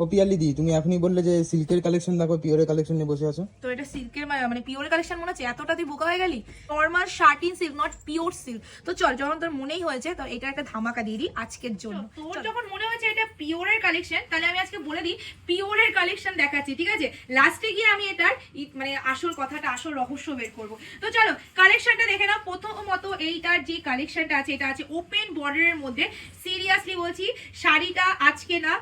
ও পিয়ালি দি তুমি এখনই বললে যে সিল্কের কালেকশন দেখো পিওরের কালেকশন নিয়ে বসে আছো। তো এটা সিল্কের মানে পিওর কালেকশন মনে হচ্ছে এতটা তুই বোকা হয়ে গেলি? Normal satin silk not pure silk তো চল যখন তোর মনেই হয়েছে তো এটা একটা ধামাকা দিয়ে দিই আজকের জন্য। তোর যখন মনে হয়েছে এটা পিওরের কালেকশন তাহলে আমি আজকে বলে দিই পিওরের কালেকশন দেখাচ্ছি ঠিক আছে? লাস্টে গিয়ে আমি এটার ই- মানে আসল কথাটা আসল রহস্য বের করব। তো চলো কালেকশনটা দেখে নাও। প্রথমত এইটার যে কালেকশনটা আছে এটা আছে ওপেন বর্ডারের মধ্যে। সিরিয়াসলি বলছি শাড়িটা আজকে না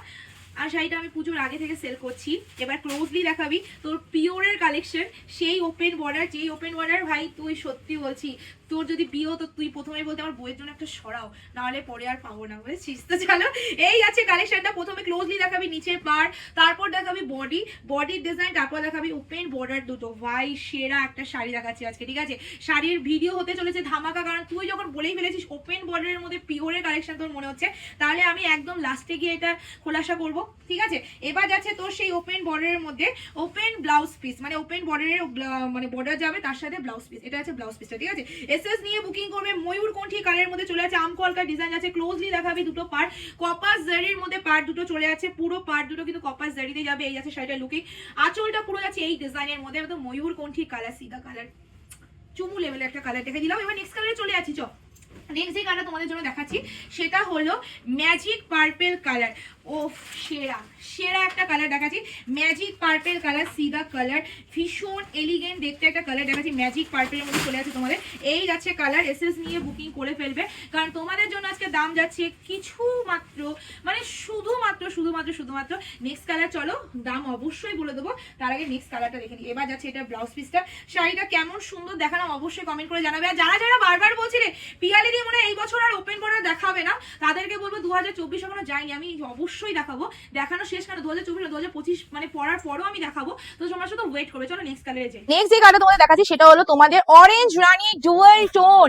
আর শাড়িটা আমি পুজোর আগে থেকে সেল করছি। এবার ক্লোজলি দেখাবি তোর পিওরের কালেকশন সেই ওপেন বর্ডার যেই ওপেন বর্ডার ভাই, তুই সত্যি বলছি, তোর যদি বিয়ে হতো, তুই প্রথমে বলতে আমার বইয়ের জন্য একটা সরাও, নাহলে পরে আর পাবো না, বুঝেছিস? তো চলো, এই আছে কালেকশনটা প্রথমে ক্লোজলি দেখাবি নিচের পার তারপর দেখাবি বডি বডির ডিজাইন তারপর দেখাবি ওপেন বর্ডার দুটো। ভাই, সেরা একটা শাড়ি দেখাচ্ছি আজকে, ঠিক আছে? শাড়ির ভিডিও হতে চলেছে ধামাকা, কারণ তুই যখন বলেই ফেলেছিস ওপেন বর্ডারের মধ্যে পিওরের কালেকশন তোর মনে হচ্ছে, তাহলে আমি একদম লাস্টে গিয়ে এটা খোলাসা করব। ঠিক আছে? এবার যাচ্ছে তোর সেই ওপেন বর্ডারের মধ্যে ওপেন ব্লাউজ পিস মানে ওপেন বর্ডারের মানে বর্ডার যাবে তার সাথে ব্লাউজ পিস এটা আছে ব্লাউজ পিসটা ঠিক আছে? এসএস নিয়ে বুকিং করবে ময়ূর কোনঠি কালের মধ্যে চলে আছে আমকলকা ডিজাইন আছে ক্লোজলি দেখাবে দুটো পার্ট কপাস জারির মধ্যে পার্ট দুটো চলে আছে পুরো পার্ট দুটো কিন্তু কপাস জারিতে যাবে, এই আছে শাড়িটা লুকিং আঁচলটা পুরো যাচ্ছে এই ডিজাইনের মধ্যে ময়ূর কোনঠি কালার সিধা কালার চুমু লেভেলের একটা কালার দেখে দিলাম, এবার নেক্সট কালারে চলে আছি চ। নেক্সট যে কালার তোমাদের জন্য দেখাচ্ছি, সেটা হলো ম্যাজিক পার্পেল কালার ও সেরা সেরা একটা কালার দেখাচ্ছি। ম্যাজিক পার্পেল কালার সিগা কালার ভীষণ এলিগেন্ট দেখতে একটা কালার দেখাচ্ছি ম্যাজিক পার্পেলের মধ্যে চলে আছে তোমাদের। এই যাচ্ছে কালার এসএস নিয়ে বুকিং করে ফেলবে। কারণ তোমাদের জন্য আজকে দাম যাচ্ছে কিছু মাত্র মানে শুধুমাত্র শুধুমাত্র শুধুমাত্র নেক্সট কালার চলো, দাম অবশ্যই বলে দেবো। তার আগে নেক্সট কালারটা দেখে নিই। এবার যাচ্ছে এটা ব্লাউজ পিসটা শাড়িটা কেমন সুন্দর দেখানো অবশ্যই কমেন্ট করে জানাবে। আর যারা যারা বারবার বলছিলে পিয়ালি দিয়ে মনে এই বছর আর ওপেন বর্ডার দেখাবে না, তাদেরকে বলব দু হাজার চব্বিশ এখনও যায়নি আমি অবশ্যই দেখাবো। দেখানো শেষ কেন দু হাজার চব্বিশ দু হাজার পঁচিশ মানে পড়ার পরও আমি দেখাবো। তো তোমরা শুধু ওয়েট করবে। চলো নেক্সট কালারে যাই। নেক্সট যে কালার তোমাদের দেখাচ্ছি, সেটা হলো তোমাদের orange Rani dual tone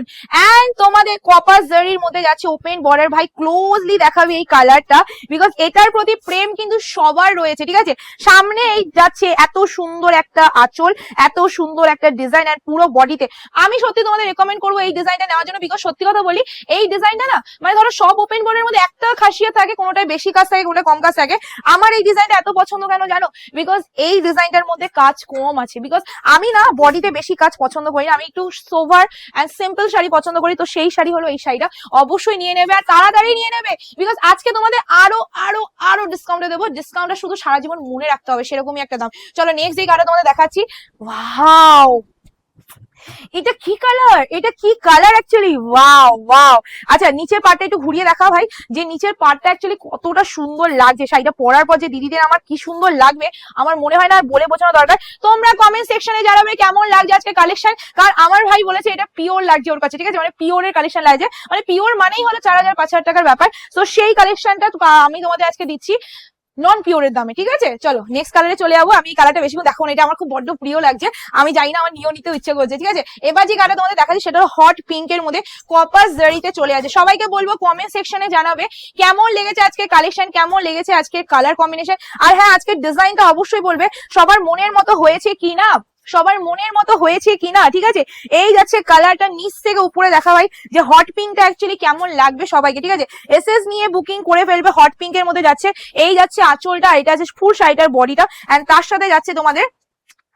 and তোমাদের কপার জারির মধ্যে যাচ্ছে ওপেন বর্ডার ভাই ক্লোজলি দেখাবে। এই কালারটা বিকজ এটার প্রতি প্রেম কিন্তু সবার রয়েছে, ঠিক আছে? সামনে এই যাচ্ছে এত সুন্দর একটা আঁচল, এত সুন্দর একটা ডিজাইন আর পুরো বডিতে আমি সত্যি তোমাদের রেকমেন্ড করব এই ডিজাইনটা নেওয়ার জন্য বিকজ সত্যি কথা বলি, এই ডিজাইনটা না মানে ধরো সব ওপেন বর্ডারের মধ্যে একটা খাসিয়া থাকে কোনোটায় বেশি কাজ থাকে কোনোটায় কম কাজ থাকে। আমার এই ডিজাইনটা এত পছন্দ কেন জানো? বিকজ এই ডিজাইনটার মধ্যে কাজ কম আছে। বিকজ আমি না বডিতে বেশি কাজ পছন্দ করি না, আমি একটু সোভার অ্যান্ড সিম্পল শাড়ি পছন্দ করি, তো সেই শাড়ি হলো এই শাড়িটা। অবশ্যই নিয়ে নেবে, আর তাড়াতাড়ি নিয়ে নেবে বিকজ আজকে তোমাদের আরও আরও আরও ডিসকাউন্টে দেবো। ডিসকাউন্টটা শুধু সারা জীবন মনে রাখতে হবে, সেরকমই একটা দাম। চলো নেক্সট যে গাড়ি তোমাদের দেখাচ্ছি। ওয়াও এটা কি কালার এটা কি কালার অ্যাকচুয়ালি ওয়াও ওয়াও আচ্ছা নিচের পার্টটা একটু ঘুরিয়ে দেখা ভাই। যে নিচের পার্টটা অ্যাকচুয়ালি কতটা সুন্দর লাগছে। শাড়িটা পরার পর যে দিদিদের আমার কি সুন্দর লাগবে, আমার মনে হয় না আর বলে বোঝানো দরকার। তোমরা কমেন্ট সেকশনে জানাবে কেমন লাগছে আজকে কালেকশন কারণ আমার ভাই বলেছে এটা পিওর লাগছে ওর কাছে, ঠিক আছে? মানে পিওরের কালেকশন লাগছে। মানে পিওর মানেই হলো চার হাজার, পাঁচ হাজার টাকার ব্যাপার। তো সেই কালেকশনটা আমি তোমাদের আজকে দিচ্ছি। নন পিওরের দামে, ঠিক আছে? চলো নেক্সট কালারে চলে যাব। আমি এই কালারটা বেশি দেখো এটা আমার খুব বড্ড প্রিয় লাগছে। আমি জানি না, আমার নিয়েও নিতে ইচ্ছে করছে, ঠিক আছে? এবার যে কালার তোমাদের দেখাচ্ছি, সেটা হট হট পিঙ্কের মধ্যে কপাস জারিতে চলে আছে সবাইকে বলব কমেন্ট সেকশনে জানাবে কেমন লেগেছে আজকে কালেকশন কেমন লেগেছে আজকে কালার কম্বিনেশন আর হ্যাঁ আজকে ডিজাইনটা অবশ্যই বলবে, সবার মনের মতো হয়েছে কি না সবার মনের মতো হয়েছে কিনা, ঠিক আছে? এই যাচ্ছে কালারটা নিচ থেকে উপরে দেখা হয় যে হট পিঙ্কটা অ্যাকচুয়ালি কেমন লাগবে সবাইকে, ঠিক আছে? এস এস নিয়ে বুকিং করে ফেলবে হট পিঙ্কের মধ্যে যাচ্ছে, এই যাচ্ছে আঁচলটা এটা আছে ফুল শাড়িটার বডিটা অ্যান্ড তার সাথে যাচ্ছে তোমাদের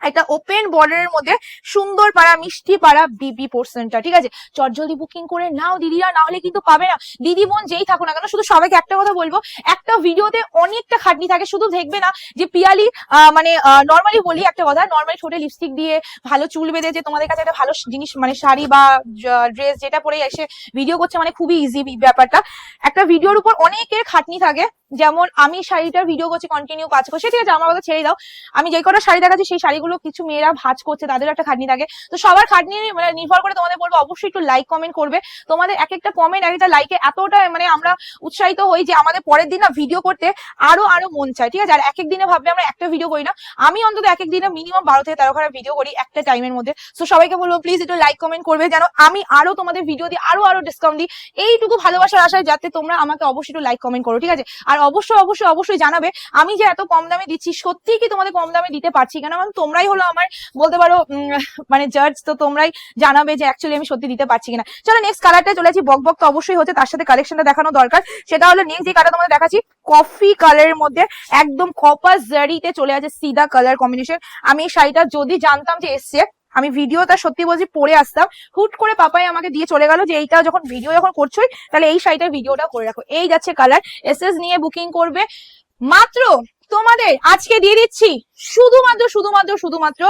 একটা ওপেন বর্ডারের মধ্যে সুন্দর পাড়া, মিষ্টি পাড়া বিবি পোর্শনটা ঠিক আছে? চটজলদি বুকিং করে নাও দিদিরা না হলে কিন্তু পাবে না। দিদি বোন যেই থাকো না কেন, শুধু সবাইকে একটা কথা বলব, একটা ভিডিওতে অনেকটা খাটনি থাকে, শুধু দেখবে না যে পিয়ালি মানে নর্মালি বলি একটা কথা নর্মালি ছোটে লিপস্টিক দিয়ে ভালো চুল বেঁধে যে তোমাদের কাছে একটা ভালো জিনিস মানে শাড়ি বা ড্রেস যেটা পরে এসে ভিডিও করছে মানে খুবই ইজি ব্যাপারটা। একটা ভিডিওর উপর অনেকের খাটনি থাকে, যেমন আমি শাড়িটার ভিডিও করছি কন্টিনিউ কাজ করছি, ঠিক আছে? আমার কথা ছেড়ে দাও। আমি যে কটা শাড়ি দেখাচ্ছি, সেই শাড়িগুলো কিছু মেয়েরা ভাজ করছে তাদের একটা খাটনি থাকে। তো সবার খাটনি মানে নির্ভর করে তোমাদের বলব, অবশ্যই একটু লাইক কমেন্ট করবে। তোমাদের এক একটা কমেন্ট এক একটা লাইকে এতটা মানে আমরা উৎসাহিত হই যে আমাদের পরের দিন না ভিডিও করতে আরও আরও মন চায়। ঠিক আছে? আর এক এক দিনে ভাববে আমরা একটা ভিডিও করি না। আমি অন্তত এক এক দিনে মিনিমাম বারো থেকে তেরো খানা ভিডিও করি একটা টাইমের মধ্যে। তো সবাইকে বলব প্লিজ একটু লাইক কমেন্ট করবে যেন আমি আরও তোমাদের ভিডিও দিই আরও আরও ডিসকাউন্ট দিই। এইটুকু ভালোবাসার আশায় যাতে তোমরা আমাকে অবশ্যই একটু লাইক কমেন্ট করো। ঠিক আছে? আর অবশ্যই অবশ্যই অবশ্যই জানাবে, আমি যে এত কম দামে দিচ্ছি সত্যি কি তোমাদের কম দামে দিতে পারছি? কেন? কারণ তোমরা তোমরাই হলো আমার, বলতে পারো মানে জাজ তো তোমরাই জানাবে যে অ্যাকচুয়ালি আমি সত্যি দিতে পারছি কিনা। চলো নেক্সট কালারটা চলে যাচ্ছি বক বক তো অবশ্যই হচ্ছে, তার সাথে কালেকশনটা দেখানো দরকার। সেটা হলো নেক্সট যে কালার তোমাদের দেখাচ্ছি কফি কালারের মধ্যে একদম কপার জারিতে চলে আছে সিদা কালার কম্বিনেশন আমি এই শাড়িটা যদি জানতাম যে এসছে, আমি ভিডিওটা সত্যি বলছি পরে আসতাম। হুট করে পাপাই আমাকে দিয়ে চলে গেল যে এইটা যখন ভিডিও যখন করছোই, তাহলে এই শাড়িটার ভিডিওটা করে রাখো। এই যাচ্ছে কালার এসএস নিয়ে বুকিং করবে। মাত্র তোমাদের আজকে দিয়ে দিচ্ছি শুধুমাত্র শুধুমাত্র শুধুমাত্র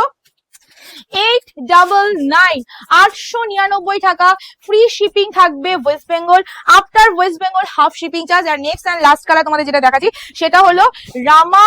এইট ডাবল নাইন আটশো নিরানব্বই টাকা। ফ্রি শিপিং থাকবে West Bengal after West Bengal half shipping charge R next and last colour তোমাদের যেটা দেখাচ্ছি, সেটা হলো রামা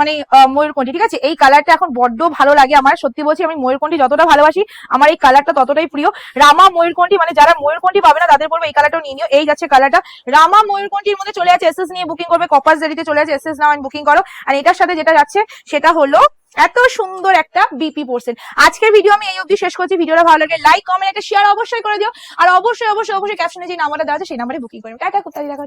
মানে ময়ূরকণ্ঠী, ঠিক আছে? এই কালারটা এখন বড্ড ভালো লাগে আমার। সত্যি বলছি, আমি ময়ূরকণ্ঠী যতটা ভালোবাসি, আমার এই কালারটা ততটাই প্রিয়। রামা ময়ূরকণ্ঠী মানে যারা ময়ূরকণ্ঠী পাবে না, তাদের বলব এই কালারটাও নিয়ে নিও। এই যাচ্ছে কালারটা রামা ময়ূরকণ্ঠীর মধ্যে চলে আছে এসএস নিয়ে বুকিং করবে। কপাস জারিতে চলে আছে এসএস নাও বুকিং করো। আর এটার সাথে যেটা যাচ্ছে, সেটা হলো এত সুন্দর একটা বিপি পোর্সেন আজকের ভিডিও আমি এই অবধি শেষ করছি। ভিডিওটা ভালো লাগে লাইক কমেন্ট একটা শেয়ার অবশ্যই করে দিও। আর অবশ্যই অবশ্যই অবশ্যই ক্যাপশনে যে নাম্বারটা দেওয়া আছে, সেই নাম্বারে বুকিং করে টাটা কোথায় দেখা